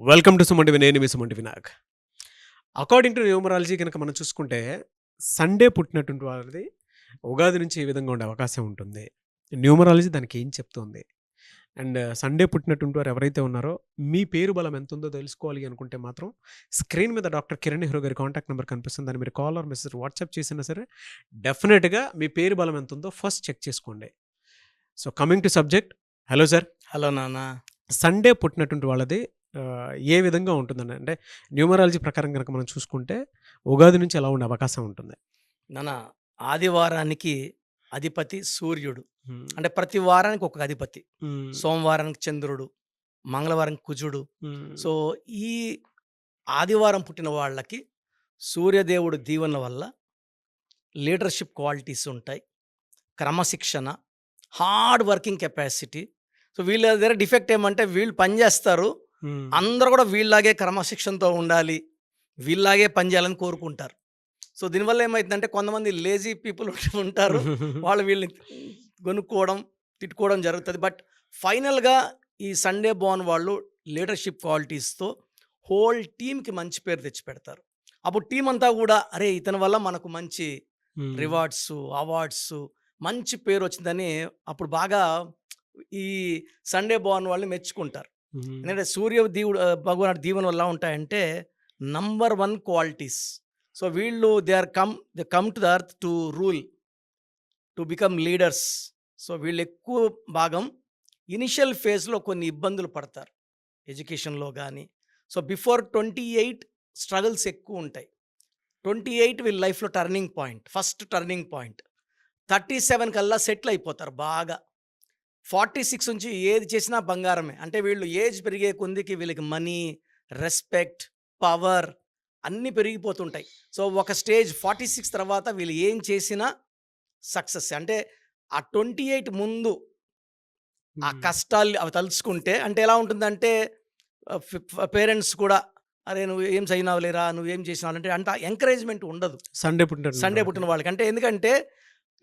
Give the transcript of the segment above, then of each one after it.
Welcome to Sumanti నేను మీ Sumanti Vinayak according to numerology కనుక మనం చూసుకుంటే సండే పుట్టినటువంటి వాళ్ళది ఉగాది నుంచి ఏ విధంగా ఉండే అవకాశం ఉంటుంది. న్యూమరాలజీ దానికి ఏం చెప్తుంది? అండ్ సండే పుట్టినటువంటి వారు ఎవరైతే ఉన్నారో మీ పేరు బలం ఎంత ఉందో తెలుసుకోవాలి అనుకుంటే మాత్రం స్క్రీన్ మీద డాక్టర్ కిరణ్ నెహ్రూ గారి కాంటాక్ట్ నెంబర్ కనిపిస్తుంది. దాన్ని మీరు కాల్ ఆర్ మెసేజ్ వాట్సాప్ చేసినా సరే డెఫినెట్గా మీ పేరు బలం ఎంత ఉందో ఫస్ట్ చెక్ చేసుకోండి. So coming to subject hello sir hello నాన్న. సండే పుట్టినటువంటి వాళ్ళది ఏ విధంగా ఉంటుందండి అంటే న్యూమరాలజీ ప్రకారం కనుక మనం చూసుకుంటే ఉగాది నుంచి ఎలా ఉండే అవకాశం ఉంటుంది. నాన్న ఆదివారానికి అధిపతి సూర్యుడు. అంటే ప్రతి వారానికి ఒక అధిపతి. సోమవారానికి చంద్రుడు మంగళవారం కుజుడు. సో ఈ ఆదివారం పుట్టిన వాళ్ళకి సూర్యదేవుడు దీవెనల వల్ల లీడర్షిప్ క్వాలిటీస్ ఉంటాయి. క్రమశిక్షణ హార్డ్ వర్కింగ్ కెపాసిటీ. సో వీళ్ళ దగ్గర డిఫెక్ట్ ఏమంటే వీళ్ళు పని చేస్తారు. అందరూ కూడా వీళ్ళలాగే క్రమశిక్షణతో ఉండాలి వీళ్ళలాగే పని చేయాలని కోరుకుంటారు. సో దీనివల్ల ఏమైందంటే కొంతమంది లేజీ పీపుల్ ఉంటారు. వాళ్ళు వీళ్ళని కొనుక్కోవడం తిట్టుకోవడం జరుగుతుంది. బట్ ఫైనల్గా ఈ సండే బోన్ వాళ్ళు లీడర్షిప్ క్వాలిటీస్తో హోల్ టీంకి మంచి పేరు తెచ్చిపెడతారు. అప్పుడు టీం అంతా కూడా అరే ఇతని వల్ల మనకు మంచి రివార్డ్స్ అవార్డ్స్ మంచి పేరు వచ్చిందని అప్పుడు బాగా ఈ సండే బోన్ వాళ్ళు మెచ్చుకుంటారు. ఎందుకంటే సూర్య దీవుడు భగవాన్ దీవెన వల్ల ఉంటాయంటే నంబర్ వన్ క్వాలిటీస్ సో వీళ్ళు they are come they come to the earth to rule to become leaders so వీళ్ళు ఎక్కువ భాగం ఇనిషియల్ ఫేజ్లో కొన్ని ఇబ్బందులు పడతారు. ఎడ్యుకేషన్లో కానీ so before twenty eight struggles ఎక్కువ ఉంటాయి. ట్వంటీ ఎయిట్ వీళ్ళ లైఫ్లో turning point first turning point thirty seven కల్లా సెటిల్ అయిపోతారు బాగా. ఫార్టీ సిక్స్ నుంచి ఏది చేసినా బంగారమే. అంటే వీళ్ళు ఏజ్ పెరిగే కొందికి వీళ్ళకి మనీ రెస్పెక్ట్ పవర్ అన్నీ పెరిగిపోతుంటాయి. సో ఒక స్టేజ్ ఫార్టీ సిక్స్ తర్వాత వీళ్ళు ఏం చేసినా సక్సెస్. అంటే ఆ ట్వంటీ ఎయిట్ ముందు ఆ కష్టాలు అవి తలుచుకుంటే అంటే ఎలా ఉంటుందంటే పేరెంట్స్ కూడా అరే నువ్వు ఏం చదివినావులేరా నువ్వు ఏం చేసినావు అంటే అంత ఎంకరేజ్మెంట్ ఉండదు. సండే పుట్టిన సండే పుట్టిన వాళ్ళకి. అంటే ఎందుకంటే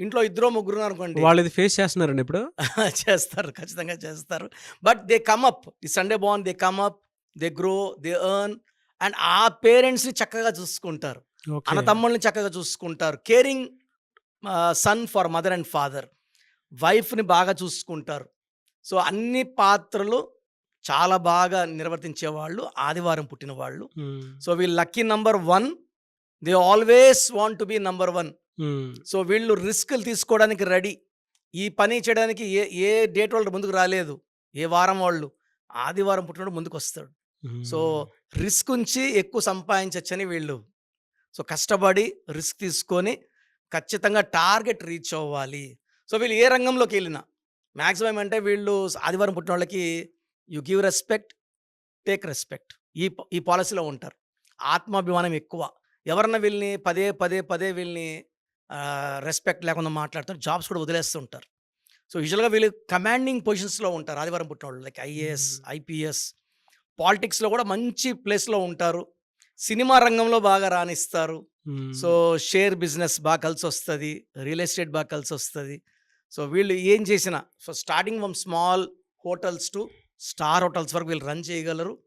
ఇంట్లో ఇద్దరు ముగ్గురు అనుకోండి. వాళ్ళు ఇది ఫేస్ చేస్తున్నారండి ఇప్పుడు? చేస్తారు ఖచ్చితంగా చేస్తారు. బట్ దే కమ్ అప్ ఈ Sunday born they come up they grow they earn and ఆ పేరెంట్స్ని చక్కగా చూసుకుంటారు. అన్న తమ్ముళ్ళని చక్కగా చూసుకుంటారు. Caring son for mother and father వైఫ్ని బాగా చూసుకుంటారు. సో అన్ని పాత్రలు చాలా బాగా నిర్వర్తించే వాళ్ళు ఆదివారం పుట్టిన వాళ్ళు. సో వీళ్ళు lucky number one they always want to be number one. So వీళ్ళు రిస్కులు తీసుకోవడానికి రెడీ. ఈ పని చేయడానికి ఏ ఏ డేట్ వాళ్ళు ముందుకు రాలేదు. ఏ వారం వాళ్ళు ఆదివారం పుట్టినప్పుడు ముందుకు వస్తాడు సో రిస్క్ ఉంచి ఎక్కువ సంపాదించవచ్చని వీళ్ళు. సో కష్టపడి రిస్క్ తీసుకొని ఖచ్చితంగా టార్గెట్ రీచ్ అవ్వాలి. సో వీళ్ళు ఏ రంగంలోకి వెళ్ళినా. మ్యాక్సిమం అంటే వీళ్ళు ఆదివారం పుట్టిన వాళ్ళకి you give respect take respect. ఈ ఈ పాలసీలో ఉంటారు. ఆత్మాభిమానం ఎక్కువ. ఎవరన్నా వీళ్ళని పదే పదే పదే వీళ్ళని రెస్పెక్ట్ లేకుండా మాట్లాడుతారు. జాబ్స్ కూడా వదిలేస్తుంటారు. సో యూజువల్గా వీళ్ళు కమాండింగ్ పొజిషన్స్లో ఉంటారు. ఆదివారం పుట్టిన వాళ్ళు లైక్ ఐఏఎస్. ఐపీఎస్ పాలిటిక్స్లో కూడా మంచి ప్లేస్లో ఉంటారు. సినిమా రంగంలో బాగా రాణిస్తారు. సో షేర్ బిజినెస్ బాగా కలిసి వస్తుంది రియల్ ఎస్టేట్ బాగా కలిసి వస్తుంది సో వీళ్ళు ఏం చేసినా so starting from small hotels to star hotels వరకు వీళ్ళు రన్ చేయగలరు.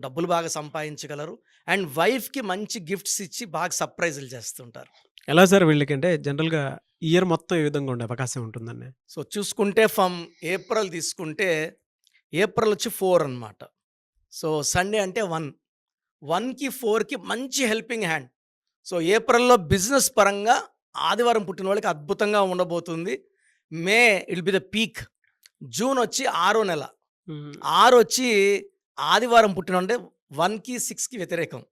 డబ్బులు బాగా సంపాదించగలరు. అండ్ వైఫ్కి మంచి గిఫ్ట్స్ ఇచ్చి బాగా సర్ప్రైజులు చేస్తుంటారు. ఎలా సార్ వీళ్ళకి అంటే జనరల్గా ఇయర్ మొత్తం ఏ విధంగా ఉండే అవకాశం ఉంటుందండి? సో చూసుకుంటే ఫ్రమ్ ఏప్రిల్ తీసుకుంటే ఏప్రిల్ వచ్చి ఫోర్ అన్నమాట. సో సండే అంటే వన్. వన్కి ఫోర్కి మంచి హెల్పింగ్ హ్యాండ్. సో ఏప్రిల్లో బిజినెస్ పరంగా ఆదివారం పుట్టిన వాళ్ళకి అద్భుతంగా ఉండబోతుంది. May will be the peak. June వచ్చి ఆరో నెల. ఆరు వచ్చి ఆదివారం పుట్టిన అంటే వన్కి సిక్స్కి వ్యతిరేకం.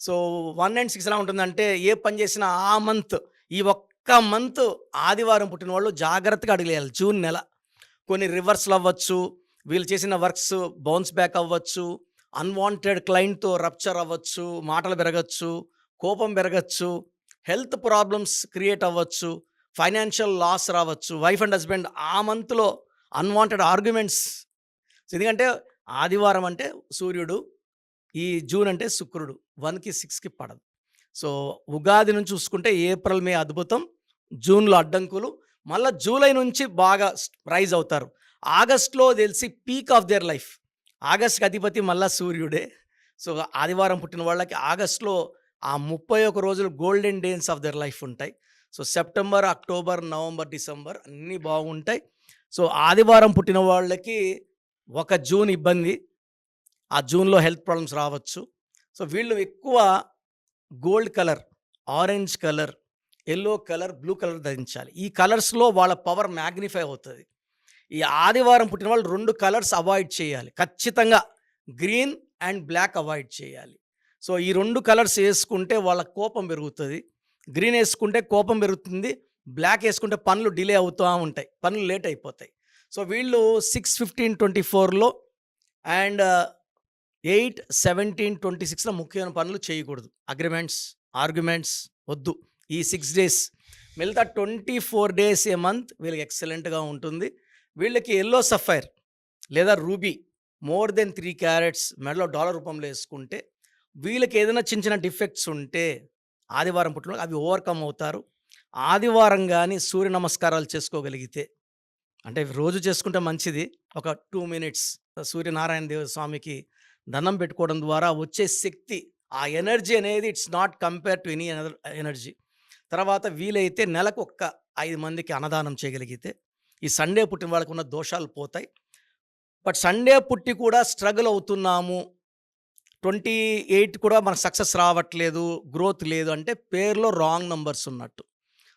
సో వన్ అండ్ సిక్స్ ఎలా ఉంటుందంటే ఏ పని చేసినా ఆ మంత్ ఈ ఒక్క మంత్ ఆదివారం పుట్టిన వాళ్ళు జాగ్రత్తగా అడిగేయాలి జూన్ నెల. కొన్ని రివర్స్లు అవ్వచ్చు వీళ్ళు చేసిన వర్క్స్ బౌన్స్ బ్యాక్ అవ్వచ్చు అన్వాంటెడ్ క్లయింట్తో రప్చర్ అవ్వచ్చు మాటలు పెరగచ్చు కోపం పెరగచ్చు హెల్త్ ప్రాబ్లమ్స్ క్రియేట్ అవ్వచ్చు ఫైనాన్షియల్ లాస్ రావచ్చు. వైఫ్ అండ్ హస్బెండ్ ఆ మంత్లో అన్వాంటెడ్ ఆర్గ్యుమెంట్స్. ఎందుకంటే ఆదివారం అంటే సూర్యుడు ఈ జూన్ అంటే శుక్రుడు. వన్కి సిక్స్కి పడదు. సో ఉగాది నుంచి చూసుకుంటే ఏప్రిల్ మే అద్భుతం. జూన్లో అడ్డంకులు. మళ్ళీ జూలై నుంచి బాగా రైజ్ అవుతారు. ఆగస్ట్లో తెలిసి పీక్ ఆఫ్ దేర్ లైఫ్. ఆగస్ట్కి అధిపతి మళ్ళా సూర్యుడే. సో ఆదివారం పుట్టిన వాళ్ళకి ఆగస్ట్లో ఆ ముప్పై ఒక రోజులు golden days of their life ఉంటాయి. So September October November December అన్నీ బాగుంటాయి. సో ఆదివారం పుట్టిన వాళ్ళకి ఒక జూన్ ఇబ్బంది. ఆ జూన్లో హెల్త్ ప్రాబ్లమ్స్ రావచ్చు. సో వీళ్ళు ఎక్కువ gold colour orange colour yellow colour blue colour ధరించాలి. ఈ కలర్స్లో వాళ్ళ పవర్ మ్యాగ్నిఫై అవుతుంది. ఈ ఆదివారం పుట్టిన వాళ్ళు రెండు కలర్స్ అవాయిడ్ చేయాలి. ఖచ్చితంగా గ్రీన్ అండ్ బ్లాక్ అవాయిడ్ చేయాలి. సో ఈ రెండు కలర్స్ వేసుకుంటే వాళ్ళ కోపం పెరుగుతుంది. గ్రీన్ వేసుకుంటే కోపం పెరుగుతుంది. బ్లాక్ వేసుకుంటే పనులు డిలే అవుతూ ఉంటాయి. పనులు లేట్ అయిపోతాయి. సో వీళ్ళు సిక్స్ ఫిఫ్టీన్ ట్వంటీ ఫోర్లో అండ్ ఎయిట్ సెవెంటీన్ ట్వంటీ సిక్స్లో ముఖ్యమైన పనులు చేయకూడదు. అగ్రిమెంట్స్ ఆర్గ్యుమెంట్స్ వద్దు. ఈ సిక్స్ డేస్ మిగతా twenty four days a month వీళ్ళకి ఎక్సలెంట్గా ఉంటుంది. వీళ్ళకి ఎల్లో సఫైర్ లేదా ruby more than three carats మెడలో డాలర్ రూపంలో వేసుకుంటే వీళ్ళకి ఏదైనా చిన్న చిన్న డిఫెక్ట్స్ ఉంటే ఆదివారం పుట్టిన అవి ఓవర్కమ్ అవుతారు. ఆదివారం కానీ సూర్య నమస్కారాలు చేసుకోగలిగితే అంటే రోజు చేసుకుంటే మంచిది. ఒక టూ మినిట్స్ సూర్యనారాయణ దేవ స్వామికి దండం పెట్టుకోవడం ద్వారా వచ్చే శక్తి ఆ ఎనర్జీ అనేది it's not compare to any another energy. తర్వాత వీలైతే నెలకు ఒక్క ఐదు మందికి అన్నదానం చేయగలిగితే ఈ సండే పుట్టిన వాళ్ళకు ఉన్న దోషాలు పోతాయి. బట్ సండే పుట్టి కూడా స్ట్రగుల్ అవుతున్నాము. ట్వంటీ ఎయిట్ కూడా మనకు సక్సెస్ రావట్లేదు గ్రోత్ లేదు అంటే పేరులో రాంగ్ నంబర్స్ ఉన్నట్టు.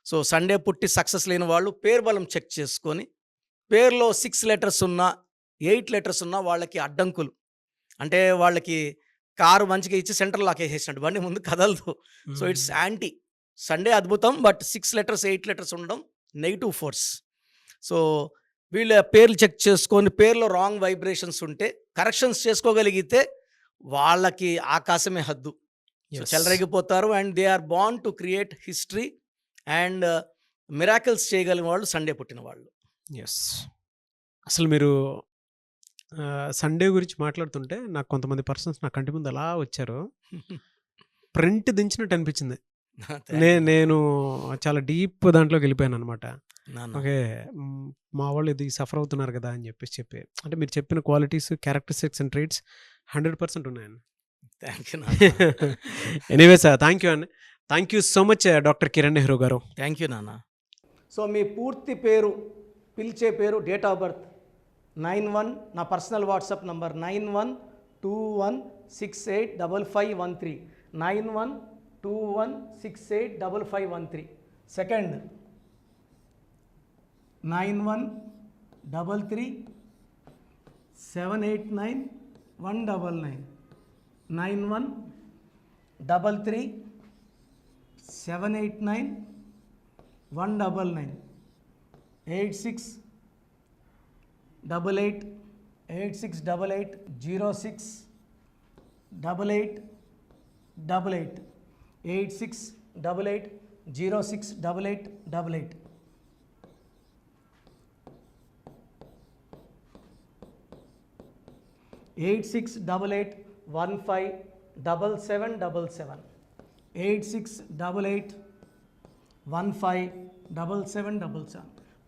సో సండే పుట్టి సక్సెస్ లేని వాళ్ళు పేరు బలం చెక్ చేసుకొని పేరులో సిక్స్ లెటర్స్ ఉన్న ఎయిట్ లెటర్స్ ఉన్న వాళ్ళకి అడ్డంకులు. అంటే వాళ్ళకి కారు మంచిగా ఇచ్చి సెంటర్ లాక్ వేసేసినట్టు. బండి ముందు కదలదు. So it's anti. సండే అద్భుతం. But six letters eight letters ఉండడం నెగిటివ్ ఫోర్స్. సో వీళ్ళ పేర్లు చెక్ చేసుకొని పేర్లో రాంగ్ వైబ్రేషన్స్ ఉంటే కరెక్షన్స్ చేసుకోగలిగితే వాళ్ళకి ఆకాశమే హద్దు. చెలరేగిపోతారు and they are born to create history and miracles చేయగలిగిన వాళ్ళు సండే పుట్టిన వాళ్ళు. ఎస్ అసలు మీరు సండే గురించి మాట్లాడుతుంటే నాకు కొంతమంది పర్సన్స్ నా కంటి ముందు అలా వచ్చారు. ప్రింట్ దించినట్టు అనిపించింది. నే నేను చాలా డీప్ దాంట్లోకి వెళ్ళిపోయాను అనమాట నాన్న. ఓకే మ్, వాళ్ళు ఇది సఫర్ అవుతున్నారు కదా అని చెప్పేసి చెప్పి అంటే మీరు చెప్పిన qualities characteristics and traits hundred percent ఉన్నాయండి. థ్యాంక్ యూ నాన్న. ఎనీవే సార్ థ్యాంక్ యూ అండి thank you so much doctor Kiran Nehru గారు. థ్యాంక్ యూ నాన్న. సో మీ పూర్తి పేరు పిలిచే పేరు date of birth nine one నా personal WhatsApp number nine one two one six eight double five one three. Nine one two one six eight double five one three. Second. Nine one double three seven eight nine one double nine. Nine one double three seven eight nine one double nine. Eight six Double eight, eight six double eight zero six double eight double eight eight six double eight zero six double eight double eight eight six double eight one five double seven double seven eight six double eight one five double seven double seven.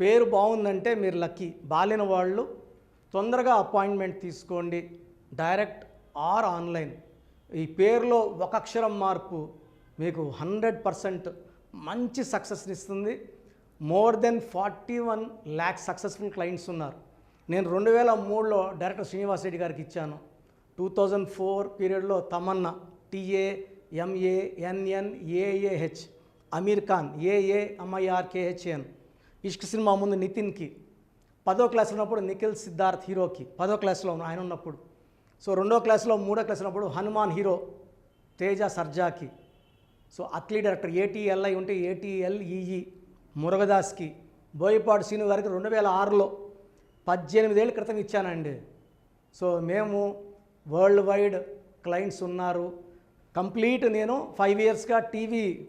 పేరు బాగుందంటే మీరు lucky. బాలిన వాళ్ళు తొందరగా appointment తీసుకోండి. Direct or online. ఈ పేరులో ఒక అక్షరం మార్పు మీకు హండ్రెడ్ పర్సెంట్ మంచి సక్సెస్ని ఇస్తుంది. More than forty one lakhs successful clients ఉన్నారు. నేను రెండు వేల మూడులో డైరెక్టర్ శ్రీనివాస్ రెడ్డి గారికి ఇచ్చాను. టూ థౌజండ్ ఫోర్ పీరియడ్లో Tamanna T A M A N N A A H Aamir Khan A A M I R K H N Ishq cinema ముందు నితిన్కి. పదో క్లాస్ ఉన్నప్పుడు నిఖిల్ సిద్ధార్థ్ హీరోకి. పదో క్లాస్లో ఆయన ఉన్నప్పుడు. సో రెండో క్లాస్లో మూడో క్లాస్ ఉన్నప్పుడు Hanuman hero Teja సర్జాకి. So Atlee director A T L I ఉంటే A T L E E మురుగదాస్కి. Boyapadu scene గారికి రెండు వేల ఆరులో పద్దెనిమిదేళ్ళ క్రితం ఇచ్చానండి. సో మేము వరల్డ్ వైడ్ క్లయింట్స్ ఉన్నారు. కంప్లీట్ నేను ఫైవ్ ఇయర్స్గా టీవీ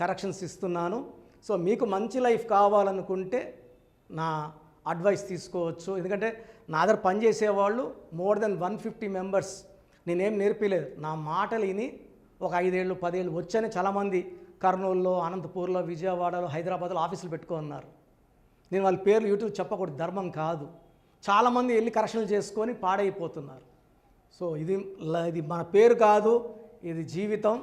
కరెక్షన్స్ ఇస్తున్నాను. సో మీకు మంచి లైఫ్ కావాలనుకుంటే నా అడ్వైస్ తీసుకోవచ్చు. ఎందుకంటే నా దగ్గర పనిచేసేవాళ్ళు more than one fifty members. నేనేం నేర్పిలేదు. నా మాటలు విని ఒక ఐదేళ్ళు పదేళ్ళు వచ్చని చాలామంది కర్నూలులో అనంతపూర్లో విజయవాడలో హైదరాబాద్లో ఆఫీసులు పెట్టుకున్నారు. నేను వాళ్ళ పేర్లు యూట్యూబ్ చెప్పకూడదు. ధర్మం కాదు. చాలామంది వెళ్ళి కరెక్షన్లు చేసుకొని పాడైపోతున్నారు. సో ఇది ఇది మన పేరు కాదు. ఇది జీవితం.